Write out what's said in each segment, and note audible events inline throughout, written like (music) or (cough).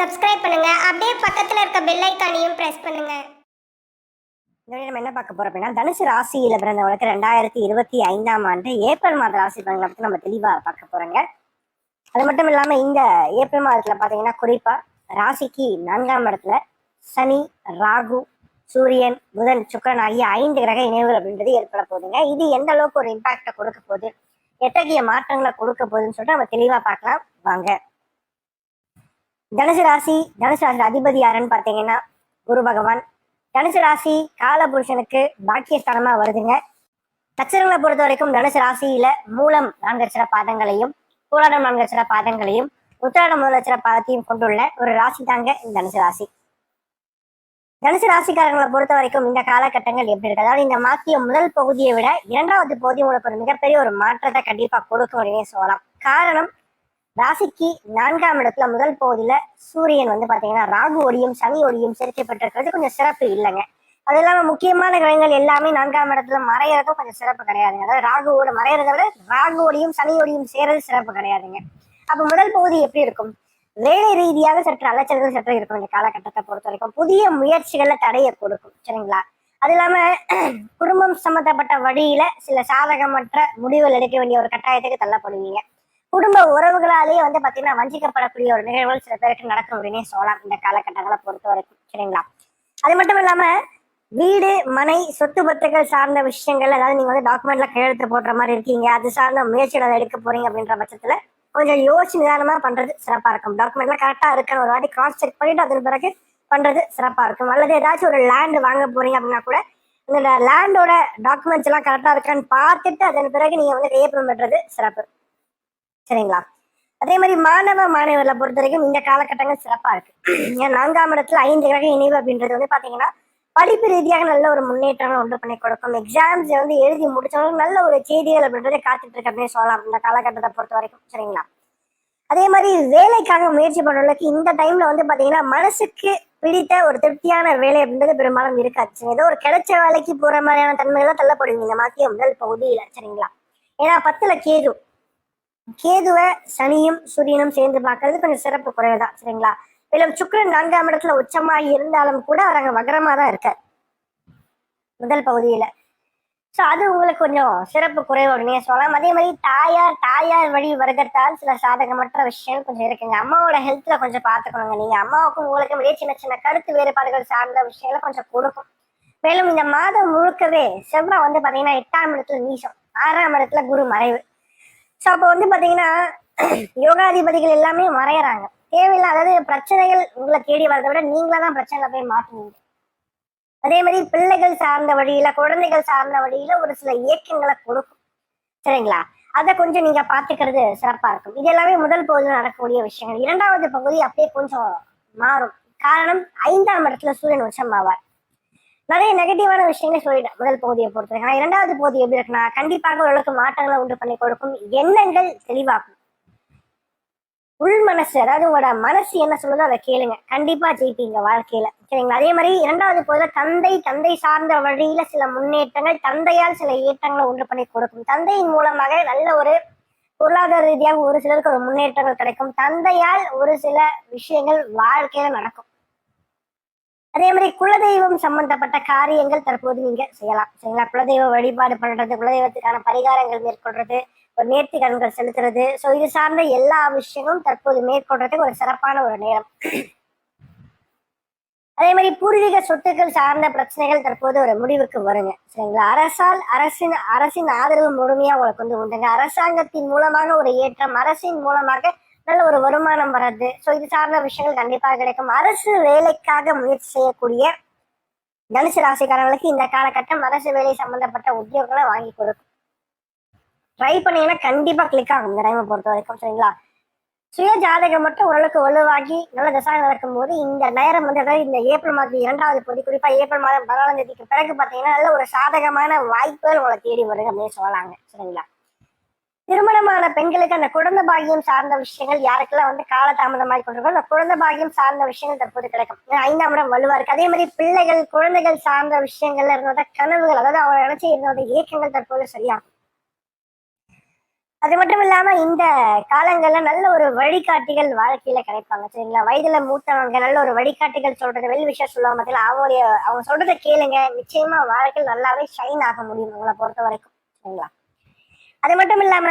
Subscribe பண்ணுங்க. அப்படியே பக்கத்துல இருக்க பெல் ஐக்கானையும் பிரஸ் பண்ணுங்க. நம்ம என்ன பார்க்க போறோம் அப்படின்னா தனுசு ராசியில பிறந்தவங்களுக்கு ரெண்டாயிரத்தி இருபத்தி ஐந்தாம் ஆண்டு ஏப்ரல் மாத ராசி பலன்களை பத்தி நம்ம தெளிவா பார்க்க போறோங்க. அது மட்டும் இல்லாம இந்த ஏப்ரல் மாதத்துல பாத்தீங்கன்னா குறிப்பா ராசிக்கு நான்காம் இடத்துல சனி ராகு சூரியன் புதன் சுக்கரன் ஆகிய ஐந்து கிரக இணைவுகள் அப்படின்றது ஏற்பட போகுதுங்க. இது எந்த அளவுக்கு ஒரு இம்பாக்டை கொடுக்க போகுது? எத்தகைய மாற்றங்களை கொடுக்க போகுதுன்னு சொல்லிட்டு நம்ம தெளிவா பார்க்கலாம். வாங்க. தனுசு ராசி தனுசு ராசி அதிபதி யாருன்னு பார்த்தீங்கன்னா குரு பகவான். தனுசு ராசி காலபுருஷனுக்கு பாக்கியஸ்தானமா வருதுங்க. நட்சத்திரங்களை பொறுத்த வரைக்கும் தனுசு ராசியில மூலம் நான்கு அச்சர பாதங்களையும் பூராடம் நான்கு அச்சர பாதங்களையும் உத்திராடம் முதல் அச்சர பாதத்தையும் கொண்டுள்ள ஒரு ராசி தாங்க இந்த தனுசு ராசி. தனுசு ராசிக்காரங்களை பொறுத்த வரைக்கும் இந்த காலகட்டங்கள் எப்படி இருக்கு? அதாவது இந்த மாத்திய முதல் பகுதியை விட இரண்டாவது பகுதி உங்களுக்கு ஒரு மிகப்பெரிய ஒரு மாற்றத்தை கண்டிப்பா கொடுக்கும் அப்படின்னு சொல்லலாம். காரணம் ராசிக்கு நான்காம் இடத்துல முதல் பகுதியில சூரியன் வந்து பாத்தீங்கன்னா ராகு ஒளியும் சனி ஒளியும் சேர்க்கப்பட்டிருக்கிறது கொஞ்சம் சிறப்பு இல்லைங்க. அது இல்லாம முக்கியமான கிரகங்கள் எல்லாமே நான்காம் இடத்துல மறையறதும் கொஞ்சம் சிறப்பு கிடையாதுங்க. அதாவது ராகுவோட மறையறத விட ராகு ஒளியும் சனி ஒளியும் சேரது சிறப்பு கிடையாதுங்க. அப்ப முதல் பகுதி எப்படி இருக்கும்? வேலை ரீதியாக சற்று அலைச்சல்கள் சற்று இருக்கும் இந்த காலகட்டத்தை பொறுத்த வரைக்கும். புதிய முயற்சிகள்ல தடையை கொடுக்கும் சரிங்களா? அது இல்லாம குடும்பம் சம்பந்தப்பட்ட வழியில சில சாதகமற்ற முடிவுகள் எடுக்க வேண்டிய ஒரு கட்டாயத்துக்கு தள்ளப்படுவீங்க. குடும்ப உறவுகளாலேயே வந்து பாத்தீங்கன்னா வஞ்சிக்கப்படக்கூடிய ஒரு நிகழ்வுகள் சில பேருக்கு நடக்கும் அப்படின்னே சொல்லலாம். இந்த காலகட்டங்களை பொறுத்த வரைக்கும். சரிங்களா? அது மட்டும் இல்லாம வீடு மனை சொத்து பத்துக்கள் சார்ந்த விஷயங்கள் அதாவது நீங்க வந்து டாக்குமெண்ட்ல கையெழுத்து போடுற மாதிரி இருக்கீங்க. அது சார்ந்த முயற்சிகளை எடுக்க போறீங்க அப்படின்ற பட்சத்துல கொஞ்சம் யோசிச்சு நிதானமா பண்றது சிறப்பா இருக்கும். டாக்குமெண்ட்ல கரெக்டா இருக்குன்னு ஒரு வாட்டி கிராஸ் செக் பண்ணிட்டு அதன் பிறகு பண்றது சிறப்பா இருக்கும். அல்லது ஏதாச்சும் ஒரு லேண்ட் வாங்க போறீங்க அப்படின்னா கூட இந்த லேண்டோட டாக்குமெண்ட்ஸ் எல்லாம் கரெக்டா இருக்கான்னு பார்த்துட்டு அதன் பிறகு நீங்க வந்து கையப்பம் பெற்றது சிறப்பு. சரிங்களா? அதே மாதிரி மாணவ மாணவர்களை பொறுத்த வரைக்கும் இந்த காலகட்டங்கள் சிறப்பா இருக்கு. ஏன்னா நான்காம் இடத்துல ஐந்து கிரக இணைவு அப்படின்றது வந்து பாத்தீங்கன்னா படிப்பு ரீதியாக நல்ல ஒரு முன்னேற்றங்கள் உண்டு பண்ணி கொடுக்கும். எக்ஸாம்ஸ் வந்து எழுதி முடிச்சவங்க நல்ல ஒரு செய்திகள் அப்படின்றத காத்துட்டு இருக்கு அப்படின்னு சொல்லலாம் இந்த காலகட்டத்தை பொறுத்த வரைக்கும் சரிங்களா? அதே மாதிரி வேலைக்காக முயற்சி பண்ணுறவங்களுக்கு இந்த டைம்ல வந்து பாத்தீங்கன்னா மனசுக்கு பிடித்த ஒரு திருப்தியான வேலை அப்படின்றது பெரும்பாலும் இருக்காது. ஏதோ ஒரு கிடைச்ச வேலைக்கு போற மாதிரியான தன்மையில தான் தள்ளப்படுவீங்க. இந்த மாத்திய முதல் பகுதியில. சரிங்களா? ஏன்னா பத்துல கேது. கேதுவை சனியும் சூரியனும் சேர்ந்து பார்க்கறது கொஞ்சம் சிறப்பு குறைவுதான் சரிங்களா? மேலும் சுக்கரன் நான்காம் இடத்துல உச்சமாக இருந்தாலும் கூட அவர் அங்க வகரமாக தான் இருக்கார். முதல் பகுதியில. ஸோ அது உங்களுக்கு கொஞ்சம் சிறப்பு குறைவு அப்படின்னு சொல்லலாம். அதே மாதிரி தாயார் தாயார் வழி வருகிறதால் சில சாதகமற்ற விஷயம் கொஞ்சம் இருக்குங்க. அம்மாவோட ஹெல்த்ல கொஞ்சம் பார்த்துக்கணுங்க. நீங்க அம்மாவுக்கும் உங்களுக்கும் இடையே சின்ன சின்ன கருத்து வேறுபாடுகள் சார்ந்த விஷயங்களை கொஞ்சம் கொடுக்கும். மேலும் இந்த மாதம் முழுக்கவே செவ்வாய் வந்து பாத்தீங்கன்னா எட்டாம் இடத்துல நீசம் ஆறாம் இடத்துல குரு மறைவு. ஸோ அப்போ வந்து பாத்தீங்கன்னா (clears throat) யோகாதிபதிகள் எல்லாமே மறையறாங்க. தேவையில்லை அதாவது பிரச்சனைகள் உங்களை தேடி வரதை விட நீங்களா தான் பிரச்சனை போய் மாட்டுவீங்க அதே மாதிரி பிள்ளைகள் சார்ந்த வழியில குழந்தைகள் சார்ந்த வழியில ஒரு சில இயக்கங்களை கொடுக்கும். சரிங்களா? அதை கொஞ்சம் நீங்க பாத்துக்கிறது சிறப்பா இருக்கும். இது எல்லாமே முதல் பகுதியில் நடக்கக்கூடிய விஷயங்கள். இரண்டாவது பகுதி அப்படியே கொஞ்சம் மாறும். காரணம் ஐந்தாம் இடத்துல சூரியன் உச்சம் ஆவார் நிறைய நெகட்டிவான விஷயங்களை சொல்லிட்டேன். முதல் பகுதியை பொறுத்தவரைக்கும். ஆனா இரண்டாவது பகுதி எப்படி இருக்குன்னா கண்டிப்பாக ஓரளவுக்கு மாற்றங்களை உண்டு பண்ணி கொடுக்கும் எண்ணங்கள் தெளிவாகும். உள் மனசு அதாவது உங்களோட மனசு என்ன சொல்லுதோ அதை கேளுங்க. கண்டிப்பா ஜெயிப்பீங்க வாழ்க்கையில. சரிங்களா? அதே மாதிரி இரண்டாவது பகுதியில தந்தை தந்தை சார்ந்த வழியில சில முன்னேற்றங்கள் தந்தையால் சில ஏற்றங்களை உண்டு பண்ணி கொடுக்கும். தந்தையின் மூலமாக நல்ல ஒரு பொருளாதார ரீதியாக ஒரு சிலருக்கு ஒரு முன்னேற்றங்கள் கிடைக்கும். தந்தையால் ஒரு சில விஷயங்கள் வாழ்க்கையில நடக்கும். அதே மாதிரி குலதெய்வம் சம்பந்தப்பட்ட காரியங்கள் தற்போது நீங்க செய்யலாம். சரிங்களா குலதெய்வ வழிபாடு பண்றது குலதெய்வத்துக்கான பரிகாரங்கள் மேற்கொள்றது ஒரு நேர்த்தி கடன்கள் செலுத்துறது. ஸோ இது சார்ந்த எல்லா விஷயங்களும் தற்போது மேற்கொள்றதுக்கு ஒரு சிறப்பான ஒரு நேரம். அதே மாதிரி பூர்வீக சொத்துக்கள் சார்ந்த பிரச்சனைகள் தற்போது ஒரு முடிவுக்கு வருங்க. சரிங்களா? அரசால் அரசின் அரசின் ஆதரவு முழுமையா உங்களுக்கு வந்து உண்டுங்க. அரசாங்கத்தின் மூலமாக ஒரு ஏற்றம் அரசின் மூலமாக நல்ல ஒரு வருமானம் வர்றது. ஸோ இது சார்ந்த விஷயங்கள் கண்டிப்பாக கிடைக்கும். அரசு வேலைக்காக முயற்சி செய்யக்கூடிய தனுசு ராசிக்காரங்களுக்கு இந்த காலகட்டம் அரசு வேலை சம்பந்தப்பட்ட உத்தியோகங்களை வாங்கி கொடுக்கும். ட்ரை பண்ணீங்கன்னா கண்டிப்பா கிளிக் ஆகும் இந்த டைமை பொறுத்த வரைக்கும் சரிங்களா? சுய ஜாதகம் மட்டும் ஓரளவுக்கு வலுவாகி நல்ல தசாக நடக்கும் போது இந்த நேரம் வந்து அதாவது இந்த ஏப்ரல் மாதம் இரண்டாவது பகுதி குறிப்பா ஏப்ரல் மாதம் பதினாலாம் தேதிக்கு பிறகு பாத்தீங்கன்னா நல்ல ஒரு சாதகமான வாய்ப்புகள் உங்களை தேடி வருது அப்படின்னு சொல்லலாங்க சரிங்களா? திருமணமான பெண்களுக்கு அந்த குழந்தை பாகியம் சார்ந்த விஷயங்கள் யாருக்கெல்லாம் வந்து காலதாமதமாகி கொண்டிருக்கோ அந்த குழந்தை பாகியம் சார்ந்த விஷயங்கள் தற்போது கிடைக்கும். ஐந்தாம் இடம் வலுவா இருக்கு. அதே மாதிரி பிள்ளைகள் குழந்தைகள் சார்ந்த விஷயங்கள்ல இருந்தோட கனவுகள் அதாவது அவங்க நினைச்சு இருந்தோட இயக்கங்கள் தற்போது சரியாகும். அது மட்டும் இல்லாம இந்த காலங்கள்ல நல்ல ஒரு வழிகாட்டிகள் வாழ்க்கையில கிடைப்பாங்க. சரிங்களா? வயதுல மூத்தவங்க நல்ல ஒரு வழிகாட்டிகள் சொல்றது வெளி விஷயம் சொல்லுவாங்க பார்த்தீங்களா அவங்களுடைய அவங்க சொல்றதை கேளுங்க. நிச்சயமா வாழ்க்கையில் நல்லாவே ஷைன் ஆக முடியும் உங்களை பொறுத்த வரைக்கும் சரிங்களா? அது மட்டும் இல்லாம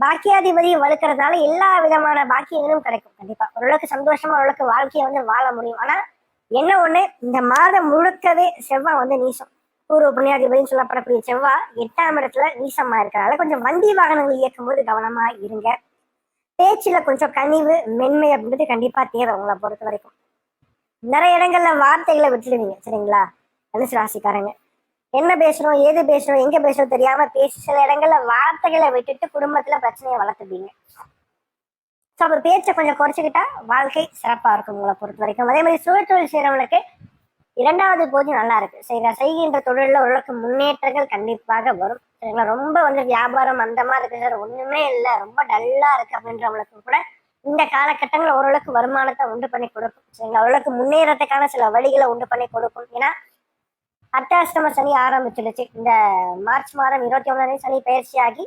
பாக்கியாதிபதியை வலுக்கிறதுனால எல்லா விதமான பாக்கியங்களும் கிடைக்கும். கண்டிப்பா. ஓரளவுக்கு சந்தோஷமா ஓரளவுக்கு வாழ்க்கையை வந்து வாழ முடியும். ஆனா என்ன ஒண்ணு இந்த மாதம் முழுக்கவே செவ்வாய் வந்து நீசம். பூர்வ புண்ணியாதிபதினு சொல்லப்படக்கூடிய செவ்வாய் எட்டாம் இடத்துல நீசமா இருக்கிறனால கொஞ்சம் வண்டி வாகனங்கள் இயக்கும் போது கவனமா இருங்க. பேச்சுல கொஞ்சம் கனிவு மென்மை அப்படின்றது கண்டிப்பா தேவை உங்களை பொறுத்த வரைக்கும் நிறைய இடங்கள்ல வார்த்தைகளை விட்டுடுவீங்க. சரிங்களா? தனுசு ராசிக்காரங்க. என்ன பேசுறோம் ஏது பேசுறோம் எங்க பேசுறோம் தெரியாம பேசி சில இடங்கள்ல வார்த்தைகளை விட்டுட்டு குடும்பத்துல பிரச்சனையை வளர்த்துப்பீங்க. ஸோ அப்போ பேச்சை கொஞ்சம் குறைச்சிக்கிட்டா வாழ்க்கை சிறப்பா இருக்கும் உங்களை பொறுத்த வரைக்கும். அதே மாதிரி சுயத்தொழில் செய்யறவங்களுக்கு இரண்டாவது போது நல்லா இருக்கு. சரிங்களா செய்கின்ற தொழிலில் ஓரளவுக்கு முன்னேற்றங்கள் கண்டிப்பாக வரும். சரிங்களா ரொம்ப வந்து வியாபாரம் மந்தமா இருக்கு சார். ஒண்ணுமே இல்லை. ரொம்ப டல்லா இருக்கு அப்படின்றவங்களுக்கு கூட இந்த காலகட்டங்களில் ஓரளவுக்கு வருமானத்தை உண்டு பண்ணி கொடுக்கும். சரிங்களா ஓரளவுக்கு முன்னேறத்துக்கான சில வழிகளை உண்டு பண்ணி கொடுக்கும். ஏன்னா அட்டாஷ்டம சனி ஆரம்பிச்சிருச்சு இந்த மார்ச் மாதம் இருபத்தி ஒன்றாம் தேதி சனி பயிற்சியாகி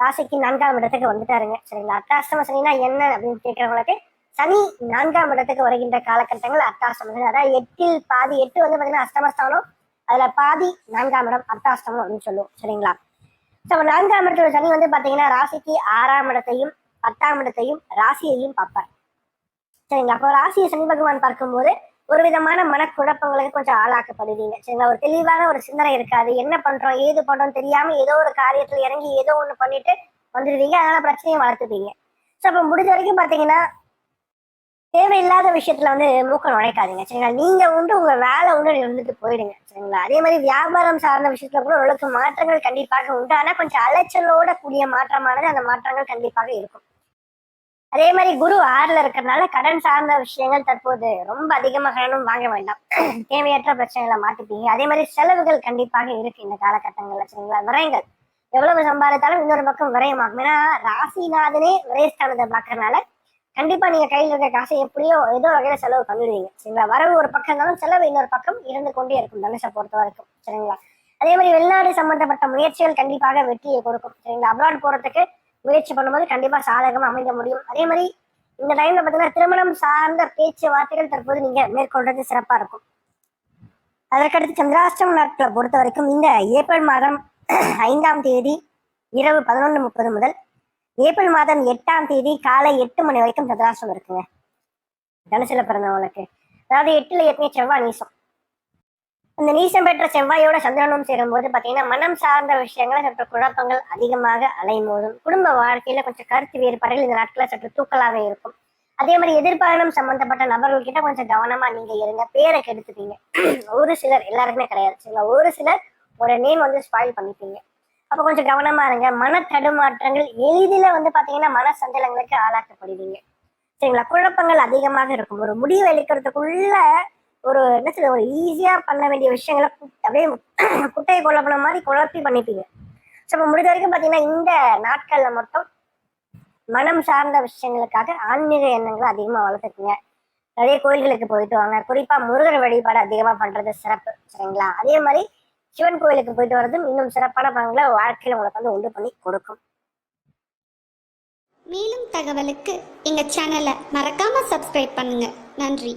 ராசிக்கு நான்காம் இடத்துக்கு வந்துட்டாருங்க. சரிங்களா? அட்டாஷ்டம சனினா என்ன அப்படின்னு கேட்கறவங்களுக்கு சனி நான்காம் இடத்துக்கு வருகின்ற காலகட்டங்கள் அட்டாஷ்டம சனி அதாவது எட்டில் பாதி எட்டு வந்து பார்த்தீங்கன்னா அஷ்டமஸ்தானம் அதுல பாதி நான்காம் இடம் அர்த்தாஷ்டமம் அப்படின்னு சொல்லுவோம். சரிங்களா? ஸோ நான்காம் இடத்துல சனி வந்து பார்த்தீங்கன்னா ராசிக்கு ஆறாம் இடத்தையும் பத்தாம் இடத்தையும் ராசியையும் பார்ப்பார். சரிங்களா? அப்போ ராசியை சனி பகவான் பார்க்கும்போது ஒரு விதமான மனக்குழப்பங்களுக்கு கொஞ்சம் ஆளாக்கப்படுவீங்க. சரிங்களா? ஒரு தெளிவான ஒரு சிந்தனை இருக்காது. என்ன பண்றோம் ஏது பண்றோம் தெரியாம ஏதோ ஒரு காரியத்துல இறங்கி ஏதோ ஒண்ணு பண்ணிட்டு வந்துடுவீங்க. அதனால பிரச்சனையை வளர்த்துப்பீங்க. ஸோ அப்போ முடிஞ்ச வரைக்கும் பார்த்தீங்கன்னா தேவையில்லாத விஷயத்துல வந்து மூக்கம் நுழைக்காதீங்க. சரிங்களா? நீங்க உண்டு உங்க வேலை உண்டு இருந்துட்டு போயிடுங்க. சரிங்களா? அதே மாதிரி வியாபாரம் சார்ந்த விஷயத்துல கூட ஓரளவுக்கு மாற்றங்கள் கண்டிப்பாக உண்டு. ஆனா கொஞ்சம் அலைச்சலோட கூடிய மாற்றமானது அந்த மாற்றங்கள் கண்டிப்பாக இருக்கும். அதே மாதிரி குரு ஆறுல இருக்கிறதுனால கடன் சார்ந்த விஷயங்கள் தற்போது ரொம்ப அதிகமாக கடனும் வாங்க வேண்டாம். தேவையற்ற பிரச்சனைகளை மாட்டிப்பீங்க அதே மாதிரி செலவுகள் கண்டிப்பாக இருக்கு இந்த காலகட்டங்கள்ல சரிங்களா? விரயங்கள். எவ்வளவு சம்பாதித்தாலும் இன்னொரு பக்கம் விரயமாகும். ஏன்னா ராசிநாதனே விரயஸ்தானத்தை பார்க்கறதுனால கண்டிப்பா நீங்க கையில் இருக்க காசை எப்படியோ ஏதோ வகையில செலவு பண்ணிடுவீங்க சரிங்களா? வரவு ஒரு பக்கம் இருந்தாலும் செலவு இன்னொரு பக்கம் இருந்து கொண்டே இருக்கும் தனுஷை பொறுத்த வரைக்கும் சரிங்களா? அதே மாதிரி வெளிநாடு சம்பந்தப்பட்ட முயற்சிகள் கண்டிப்பாக வெற்றியை கொடுக்கும் சரிங்களா? அப்ராட் போறதுக்கு முயற்சி பண்ணும்போது கண்டிப்பா சாதகமா அமைந்த முடியும். அதே மாதிரி இந்த டைம்ல பாத்தீங்கன்னா திருமணம் சார்ந்த பேச்சுவார்த்தைகள் தற்போது நீங்க மேற்கொள்றது சிறப்பா இருக்கும். அதற்கடுத்து சந்திராஷ்டம நாட்களை பொறுத்த வரைக்கும் இந்த ஏப்ரல் மாதம் ஐந்தாம் தேதி இரவு பதினொன்று முப்பது முதல் ஏப்ரல் மாதம் எட்டாம் தேதி காலை எட்டு மணி வரைக்கும் சந்திராஷ்டம் இருக்குங்க. தனுசுல பிறந்தவங்களுக்கு. அதாவது எட்டுல ஏற்கனவே செவ்வாய் நீசம். இந்த நீசம் பெற்ற செவ்வாயோட சந்திரனும் சேரும்போது பார்த்தீங்கன்னா மனம் சார்ந்த விஷயங்களை சற்று குழப்பங்கள் அதிகமாக அலைமோதும். குடும்ப வாழ்க்கையில கொஞ்சம் கருத்து வேறுபாடுகள் இந்த நாட்களில் சற்று தூக்கலாக இருக்கும். அதே மாதிரி எதிர்பாரணம் சம்பந்தப்பட்ட நபர்கள் கிட்ட கொஞ்சம் கவனமா நீங்க இருங்க. பேரை கெடுத்துப்பீங்க. (clears throat) ஒரு சிலர் எல்லாருக்குமே கிடையாது. சரிங்களா? ஒரு சிலர் ஒரு நேம் வந்து ஸ்பாயில் பண்ணிப்பீங்க. அப்ப கொஞ்சம் கவனமா இருங்க. மன தடுமாற்றங்கள் எளிதில வந்து பாத்தீங்கன்னா மன சஞ்சலங்களுக்கு ஆளாக்கப்படுவீங்க. சரிங்களா? குழப்பங்கள் அதிகமாக இருக்கும். ஒரு முடிவு அளிக்கிறதுக்குள்ள ஒரு என்ன சொல்ல ஒரு ஈஸியாக பண்ண வேண்டிய விஷயங்களை அப்படியே (clears throat) குட்டையை குழப்பின மாதிரி குழப்பி பண்ணிப்பீங்க. ஸோ இப்போ முடிஞ்ச வரைக்கும் பார்த்தீங்கன்னா இந்த நாட்களில் மட்டும் மனம் சார்ந்த விஷயங்களுக்காக ஆன்மீக எண்ணங்களை அதிகமாக வளர்த்துக்குங்க. நிறைய கோயில்களுக்கு போயிட்டு வாங்க. குறிப்பாக முருகர் வழிபாடு அதிகமாக பண்ணுறது சிறப்பு சரிங்களா? அதே மாதிரி சிவன் கோயிலுக்கு போயிட்டு வர்றதும் இன்னும் சிறப்பான பங்களை வாழ்க்கையில் உங்களுக்கு வந்து உண்டு பண்ணி கொடுக்கும். மேலும் தகவலுக்கு எங்கள் சேனலை மறக்காமல் சப்ஸ்கிரைப் பண்ணுங்கள் நன்றி.